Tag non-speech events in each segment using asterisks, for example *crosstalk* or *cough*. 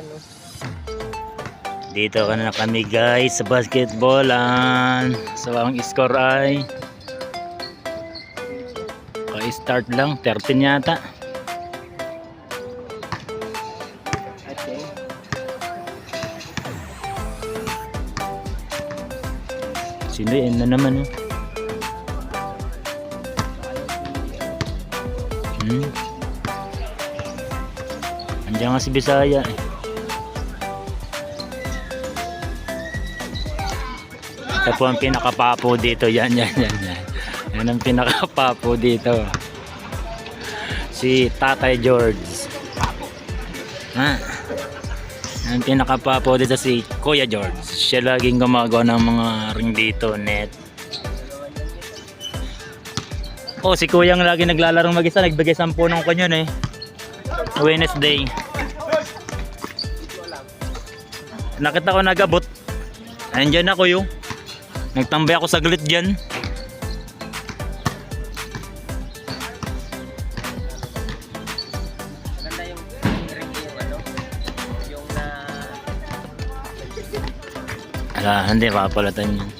ano. Dito ka na kami guys sa basketballan. So ang score ay ka-start lang 13 yata. Okay. Sino yun na naman oh. Hmm. Andiyan nga si Bisaya eh. Ito po ang pinakapapo dito. Yan, yan, yan, yan. Yan ang pinakapapo dito. Si Tatay George. Ha? Ang pinakapapo dito si Kuya George. Siya laging gumagawa ng mga ring dito, net. Oh, si Kuya ang lagi naglalarong mag-isa. Nagbigay 10 ng kanyon eh. Wednesday. Nakita ko nagabot. Andiyan ako yung. Nagtambay ako saglit dyan. Ano. Na... Ala, hindi papalatan yun.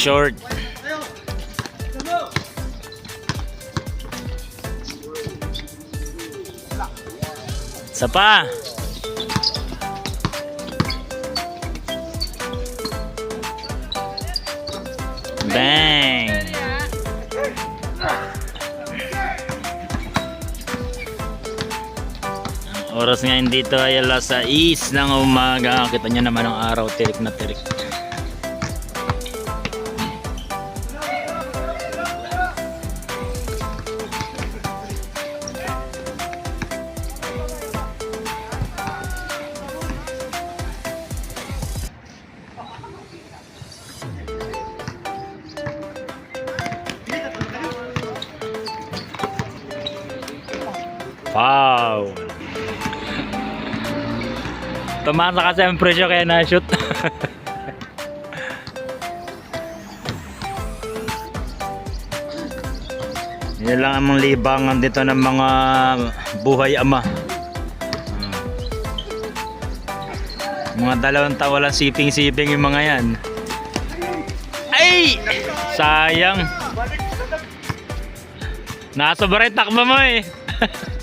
Short. Isa pa. Bang. Ang Oras ngayon dito ay alas 6 ng umaga. Kita nyo naman ang araw, tirik na tirik. Wow! Tumasa kasi ang presyo kaya na-shoot. *laughs* Yan lang ang libangan dito ng mga buhay ama. Mga dalawang taon lang siping-siping yung mga yan. Ay! Sayang. Nasa baray takbo mo eh. *laughs*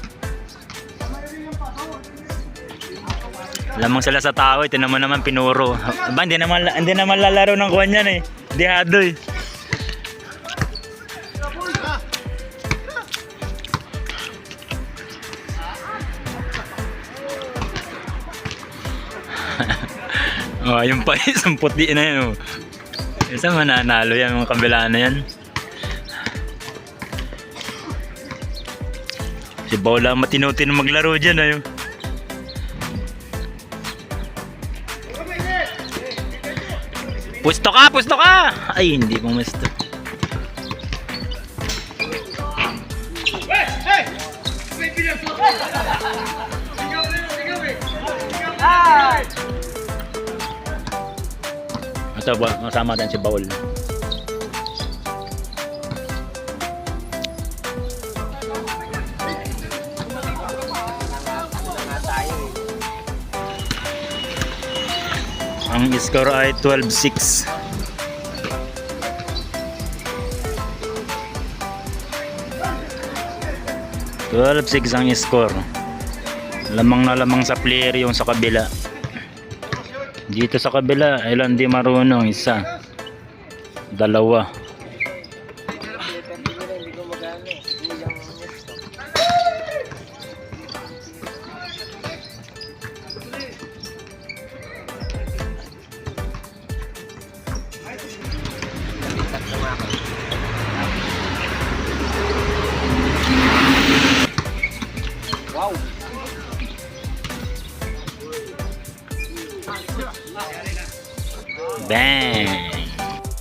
Lamang sila sa tao, ito naman naman pinuro. Aba, hindi naman, hindi naman lalaro ng kuwan yan eh. Dihado eh. *laughs* oh, yung pa *laughs* isang puti na yun. Oh. Isa mananalo yan, mga kabila na yan. Si Bola matinuti na maglaro dyan ayo. Pusto ka, pusto ka! Ay, hindi pumesto. Ay! Ito, ba- masama din si Baul. Ang score ay 12-6. Twelve six ang score. Lamang na lamang sa player yung sa kabila. Dito sa kabila, ilan di marunong? Isa. Dalawa. Bang!